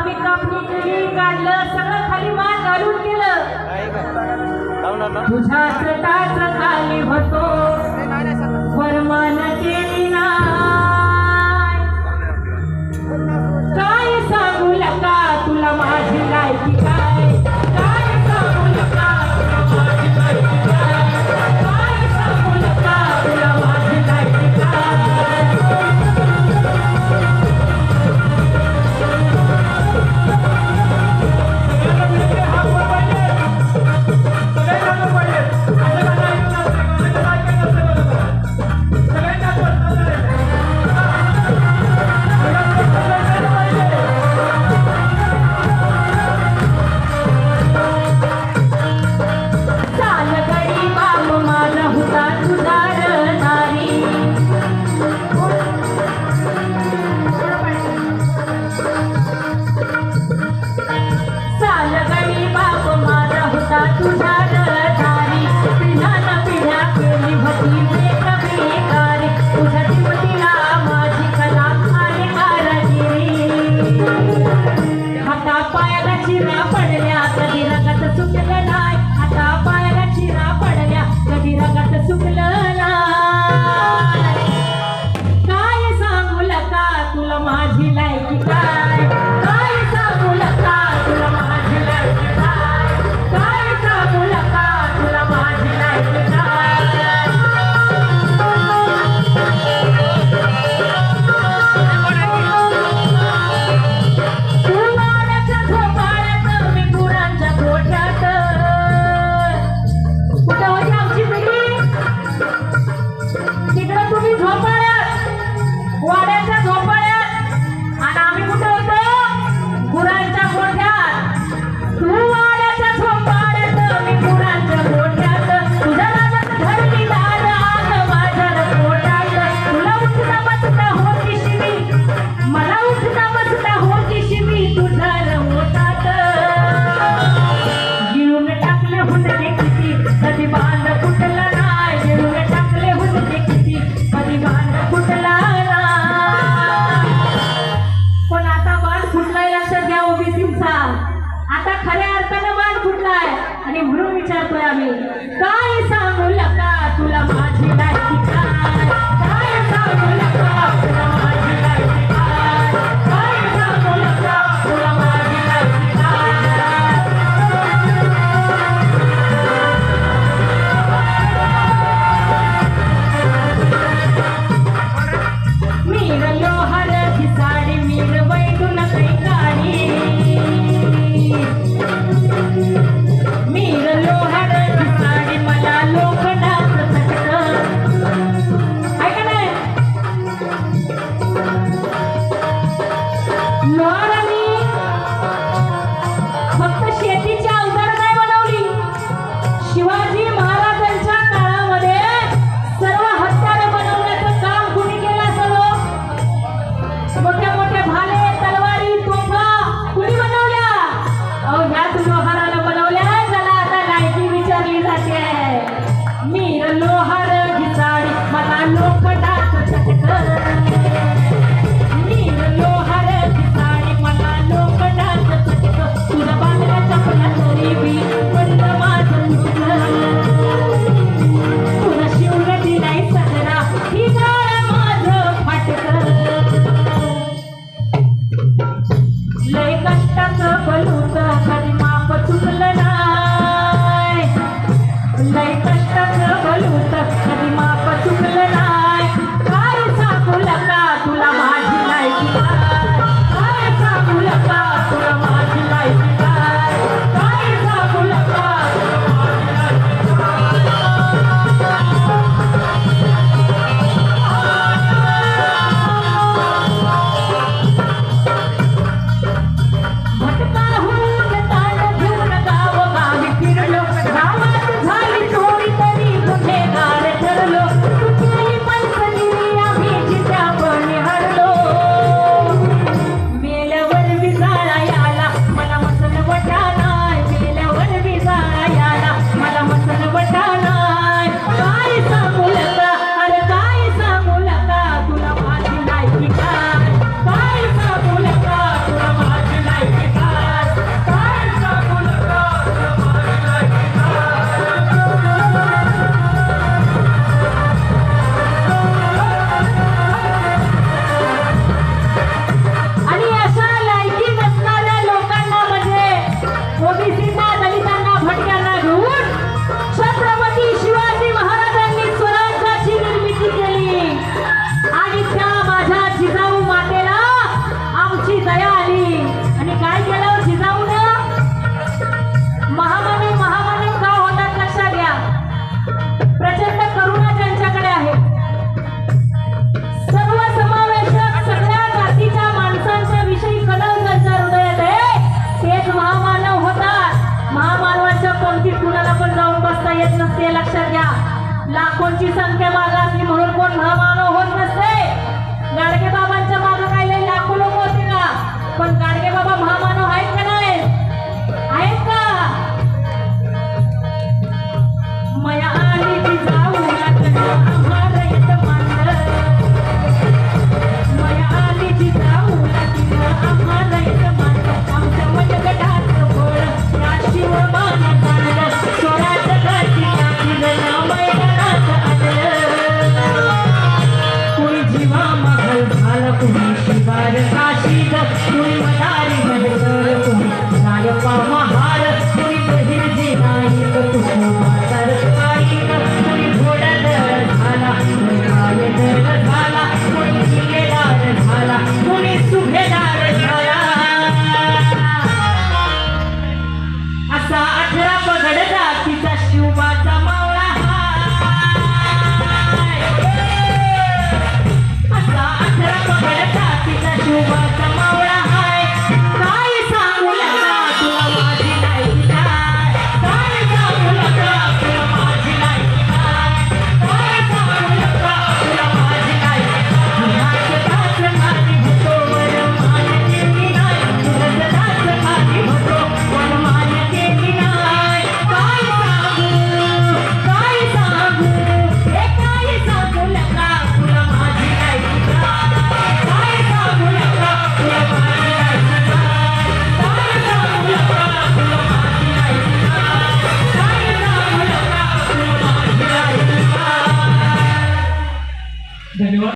आम्ही कापणी केली काढलं सगळं खाली मान घालून केलं. तुझ्या सटाच खाली होतो. येत नसते लक्षात घ्या. लाखोंची संख्या मागं असली म्हणून कोण महामानव होत नसते. गाडगे बाबांच्या मागं काही लाखो लोक होते का पण गाडगे